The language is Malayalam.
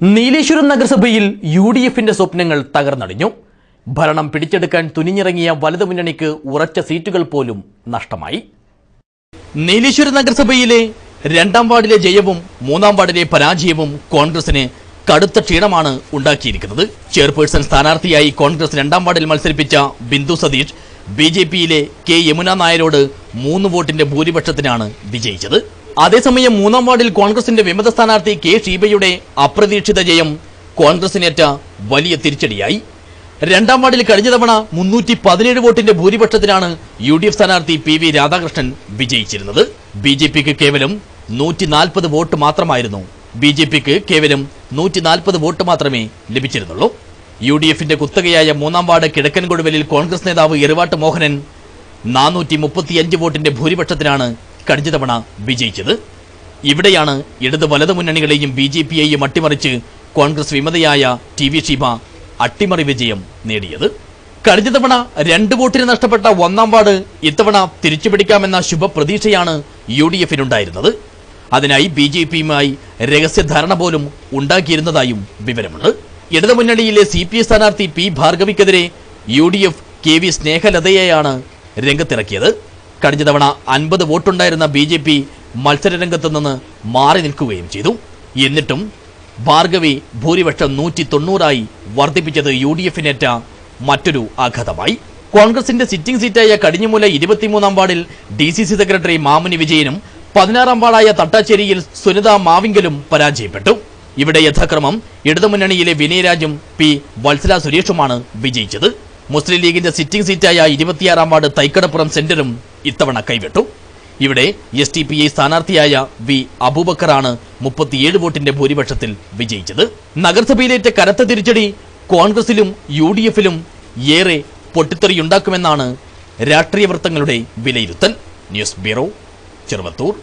നീലേശ്വരം നഗരസഭയിൽ യു ഡി എഫിന്റെ സ്വപ്നങ്ങൾ തകർന്നടിഞ്ഞു. ഭരണം പിടിച്ചെടുക്കാൻ തുനിഞ്ഞിറങ്ങിയ വലതു മുന്നണിക്ക് ഉറച്ച സീറ്റുകൾ പോലും നഷ്ടമായി. നീലേശ്വരം നഗരസഭയിലെ രണ്ടാം വാർഡിലെ ജയവും മൂന്നാം വാർഡിലെ പരാജയവും കോൺഗ്രസിന് കടുത്ത ക്ഷീണമാണ് ഉണ്ടാക്കിയിരിക്കുന്നത്. ചെയർപേഴ്സൺ സ്ഥാനാർത്ഥിയായി കോൺഗ്രസ് രണ്ടാം വാർഡിൽ മത്സരിപ്പിച്ച ബിന്ദു സതീഷ് ബി ജെ പിയിലെ കെ യമുന നായരോട് മൂന്ന് വോട്ടിന്റെ ഭൂരിപക്ഷത്തിനാണ് വിജയിച്ചത്. അതേസമയം മൂന്നാം വാർഡിൽ കോൺഗ്രസിന്റെ വിമത സ്ഥാനാർത്ഥി കെ ഷീബയുടെ അപ്രതീക്ഷിത ജയം കോൺഗ്രസിനേറ്റ വലിയ തിരിച്ചടിയായി. രണ്ടാം വാർഡിൽ കഴിഞ്ഞ തവണ മുന്നൂറ്റി പതിനേഴ് വോട്ടിന്റെ ഭൂരിപക്ഷത്തിനാണ് യു ഡി എഫ് സ്ഥാനാർത്ഥി പി വി രാധാകൃഷ്ണൻ വിജയിച്ചിരുന്നത്. ബി ജെ പിക്ക് കേവലം നൂറ്റി നാൽപ്പത് വോട്ട് മാത്രമായിരുന്നു ബി ജെ പിക്ക് കേവലം നൂറ്റി നാൽപ്പത് വോട്ട് മാത്രമേ ലഭിച്ചിരുന്നുള്ളൂ. യു ഡി എഫിന്റെ കുത്തകയായ മൂന്നാം വാർഡ് കിഴക്കൻ കൊടുവലിൽ കോൺഗ്രസ് നേതാവ് എറിവാട്ട് മോഹനൻ നാനൂറ്റി മുപ്പത്തിയഞ്ച് വോട്ടിന്റെ ഭൂരിപക്ഷത്തിനാണ് കഴിഞ്ഞ തവണ വിജയിച്ചത്. ഇവിടെയാണ് ഇടത് വലതു മുന്നണികളെയും ബി ജെ പിയെയും അട്ടിമറിച്ച് കോൺഗ്രസ് വിമതയായ ടി വി ഷീമ അട്ടിമറി വിജയം നേടിയത്. കഴിഞ്ഞ തവണ രണ്ട് വോട്ടിന് നഷ്ടപ്പെട്ട ഒന്നാം വാർഡ് ഇത്തവണ തിരിച്ചുപിടിക്കാമെന്ന ശുഭപ്രതീക്ഷയാണ് യു ഡി എഫിനുണ്ടായിരുന്നത് അതിനായി ബി ജെ പിയുമായി രഹസ്യധാരണ പോലും ഉണ്ടാക്കിയിരുന്നതായും വിവരമുണ്ട്. ഇടതുമുന്നണിയിലെ സി പി സ്ഥാനാർത്ഥി P ഭാർഗവിക്കെതിരെ U D F K V സ്നേഹലതയെയാണ് രംഗത്തിറക്കിയത്. കഴിഞ്ഞ തവണ അൻപത് വോട്ടുണ്ടായിരുന്ന ബി ജെ പി മത്സരരംഗത്ത് നിന്ന് മാറി നിൽക്കുകയും ചെയ്തു. എന്നിട്ടും ഭാർഗവി ഭൂരിപക്ഷം നൂറ്റി തൊണ്ണൂറായി വർദ്ധിപ്പിച്ചത് യു ഡി എഫിനേറ്റ മറ്റൊരു ആഘാതമായി. കോൺഗ്രസിന്റെ സിറ്റിംഗ് സീറ്റായ കടിഞ്ഞമൂല ഇരുപത്തിമൂന്നാം വാർഡിൽ D C C secretary Mamuni വിജയനും പതിനാറാം വാർഡായ തട്ടാശ്ശേരിയിൽ സുനിത മാവിങ്കലും പരാജയപ്പെട്ടു. ഇവിടെ യഥാക്രമം ഇടതുമുന്നണിയിലെ വിനയരാജും പി വത്സല സുരേഷുമാണ് വിജയിച്ചത്. മുസ്ലിം ലീഗിന്റെ സിറ്റിംഗ് സീറ്റായ ഇരുപത്തിയാറാം വാർഡ് തൈക്കടപ്പുറം സെന്ററും ഇത്തവണ കൈവിട്ടു. ഇവിടെ എസ് ടി പി ഐ സ്ഥാനാർത്ഥിയായ വി അബൂബക്കറാണ് മുപ്പത്തിയേഴ് വോട്ടിന്റെ ഭൂരിപക്ഷത്തിൽ വിജയിച്ചത്. നഗരസഭയിലേറ്റ കനത്ത തിരിച്ചടി കോൺഗ്രസിലും യു ഡി എഫിലും ഏറെ പൊട്ടിത്തെറിയുണ്ടാക്കുമെന്നാണ് രാഷ്ട്രീയ വൃത്തങ്ങളുടെ വിലയിരുത്തൽ. News bureau Cheruvathur.